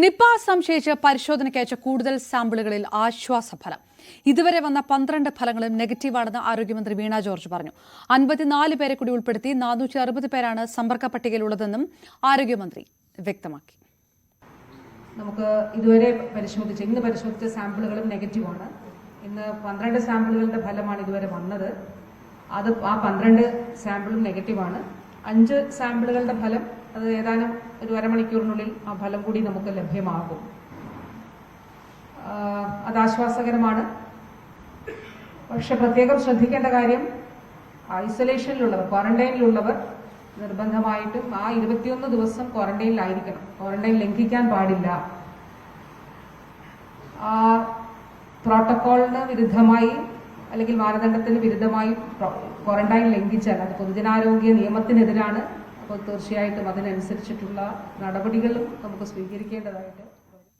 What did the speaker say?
Nipah സംശയിച്ച് പരിശോധനയ്ക്ക് അയച്ച കൂടുതൽ സാമ്പിളുകളിൽ ആശ്വാസ ഫലം ഇതുവരെ വന്ന പന്ത്രണ്ട് ഫലങ്ങളും നെഗറ്റീവാണെന്ന് ആരോഗ്യമന്ത്രി വീണ ജോർജ് പറഞ്ഞു. അൻപത്തിനാല് പേരെ കൂടി ഉൾപ്പെടുത്തി നാനൂറ്റി അറുപത് പേരാണ് സമ്പർക്ക പട്ടികയിലുള്ളതെന്നും ആരോഗ്യമന്ത്രി വ്യക്തമാക്കി. നമുക്ക് ഇതുവരെ പരിശോധിച്ച ഇന്ന് പരിശോധിച്ച സാമ്പിളുകളും നെഗറ്റീവാണ്. ഇന്ന് പന്ത്രണ്ട് സാമ്പിളുകളുടെ ഫലമാണ് ഇതുവരെ വന്നത്. അത് ആ പന്ത്രണ്ട് സാമ്പിളും നെഗറ്റീവാണ്. അഞ്ച് സാമ്പിളുകളുടെ ഫലം അത് ഏതാനും ഒരു അരമണിക്കൂറിനുള്ളിൽ ആ ഫലം കൂടി നമുക്ക് ലഭ്യമാകും. അത് ആശ്വാസകരമാണ്. പക്ഷെ പ്രത്യേകം ശ്രദ്ധിക്കേണ്ട കാര്യം ഐസൊലേഷനിലുള്ളവർ ക്വാറന്റൈനിലുള്ളവർ നിർബന്ധമായിട്ടും ആ ഇരുപത്തിയൊന്ന് ദിവസം ക്വാറന്റൈനിലായിരിക്കണം. ക്വാറന്റൈൻ ലംഘിക്കാൻ പാടില്ല. പ്രോട്ടോക്കോളിന് വിരുദ്ധമായി അല്ലെങ്കിൽ മാനദണ്ഡത്തിന് വിരുദ്ധമായി ക്വാറന്റൈൻ ലംഘിച്ചാൽ അത് പൊതുജനാരോഗ്യ നിയമത്തിനെതിരാണ്. അപ്പോൾ തീർച്ചയായിട്ടും അതിനനുസരിച്ചിട്ടുള്ള നടപടികളും നമുക്ക് സ്വീകരിക്കേണ്ടതായിട്ട്